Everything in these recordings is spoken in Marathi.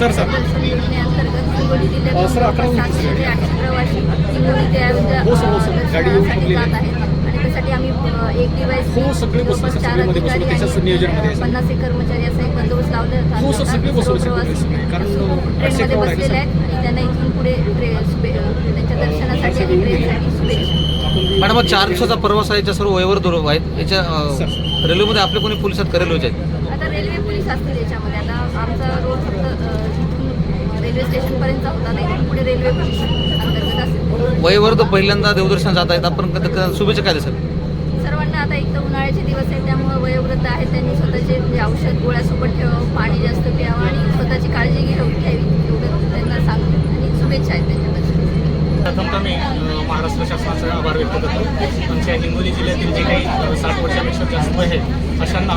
Sir, sir. सर, अकरा प्रवासी हो, सर, हो, आणि त्यासाठी आम्ही एक डिवाइस हो, सगळे. पन्नास एक कर्मचारी असा एक बंदोबस्त लावला होता. हो, सर, सगळे ट्रेनमध्ये बसलेले. आहेत आणि त्यांना इथून पुढे त्यांच्या दर्शनासाठी आणि ट्रेनसाठी शुभेच्छा मॅडम हा चार दिवसाचा प्रवास आहे याच्या सर्व वयवर दूर आहेत. याच्या. अं, रेल्वेमध्ये आपले कोणी पोलिसात का रेल्वेचे आहेत? आता रेल्वे पोलीस असतील याच्यामध्ये. आता आमचा रोड फक्त अ, इथून रेल्वे स्टेशनपर्यंतचा होता नाही पुढे रेल्वे पोलीस अंतर्गत असेल. वयवर तर पहिल्यांदा देवदर्शन जात आहेत. आपण क- क- शुभेच्छा काय सर सर्वांना आता एक तर उन्हाळ्याचे दिवस आहेत त्यामुळे वयोवृद्ध आहेत. त्यांनी स्वतःचे म्हणजे औषध गोळ्या सोबत ठेवावं पाणी जास्त प्यावं आणि स्वतःची काळजी घ्यावी घ्यावी. एवढं त्यांना सांगतो आणि शुभेच्छा आहेत त्यांच्या दर्शनासाठी प्रथमतः मी अ, महाराष्ट्र शासनाचा आभार व्यक्त करतो. आमच्या हिंगोली जिल्ह्यातील जे काही साठ वर्षापेक्षा जास्त वय आहे अशांना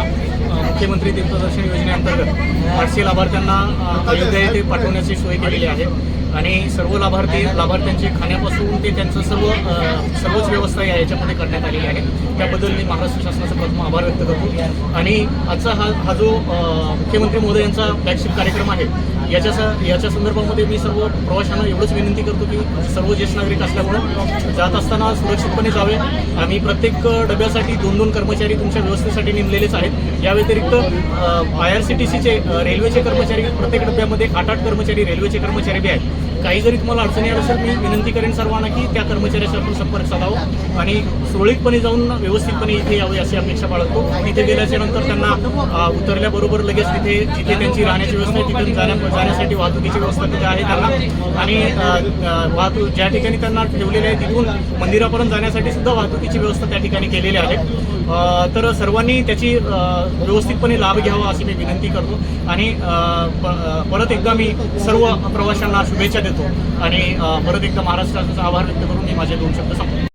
मुख्यमंत्री तीर्थदर्शन योजनेअंतर्गत आठशे लाभार्थ्यांना अयोध्या येथे पाठवण्याची सोय केलेली आहे. आणि सर्व लाभार्थी लाभार्थ्यांचे खाण्यापासून ते त्यांचं सर्व सर्वच व्यवस्था या याच्यामध्ये करण्यात आलेली आहे. त्याबद्दल मी महाराष्ट्र शासनाचा प्रथम आभार व्यक्त करतो. आणि आजचा हा हा जो मुख्यमंत्री मोदी यांचा फ्लॅगशिप कार्यक्रम आहे याच्या स- याच्या संदर्भामध्ये मी सर्व प्रवाशांना एवढंच विनंती करतो की सर्व ज्येष्ठ नागरिक असल्यामुळं जात असताना सुरक्षितपणे जावे. आम्ही प्रत्येक डब्यासाठी दोन दोन कर्मचारी तुमच्या व्यवस्थेसाठी नेमलेलेच आहेत. या व्यतिरिक्त आय आर सी टी सीचे रेल्वेचे कर्मचारी प्रत्येक डब्यामध्ये आठ आठ कर्मचारी रेल्वेचे कर्मचारी बी आहेत. काही जरी तुम्हाला अडचणी आल्या असेल मी विनंती करेन सर्वांना की त्या कर्मचाऱ्याशी आपण संपर्क साधावं आणि सुरळीतपणे जाऊन व्यवस्थितपणे इथे यावे अशी अपेक्षा बाळगतो. तिथे गेल्याच्यानंतर त्यांना उतरल्याबरोबर लगेच तिथे जिथे त्यांची राहण्याची व्यवस्था आहे तिथे जाण्या जाण्यासाठी वाहतुकीची व्यवस्था तिथे आहे त्यांना. आणि वाहतूक ज्या ठिकाणी त्यांना ठेवलेले आहे तिथून मंदिरापर्यंत जाण्यासाठी सुद्धा वाहतुकीची व्यवस्था त्या ठिकाणी केलेली आहे. तर सर्वांनी त्याची व्यवस्थितपणे लाभ घ्यावा अशी मी विनंती करतो. आणि प- परत एकदा मी सर्व प्रवाशांना शुभेच्छा देतो. आणि परत एकदा महाराष्ट्राचा आभार व्यक्त करून मी माझे दोन शब्द सांगतो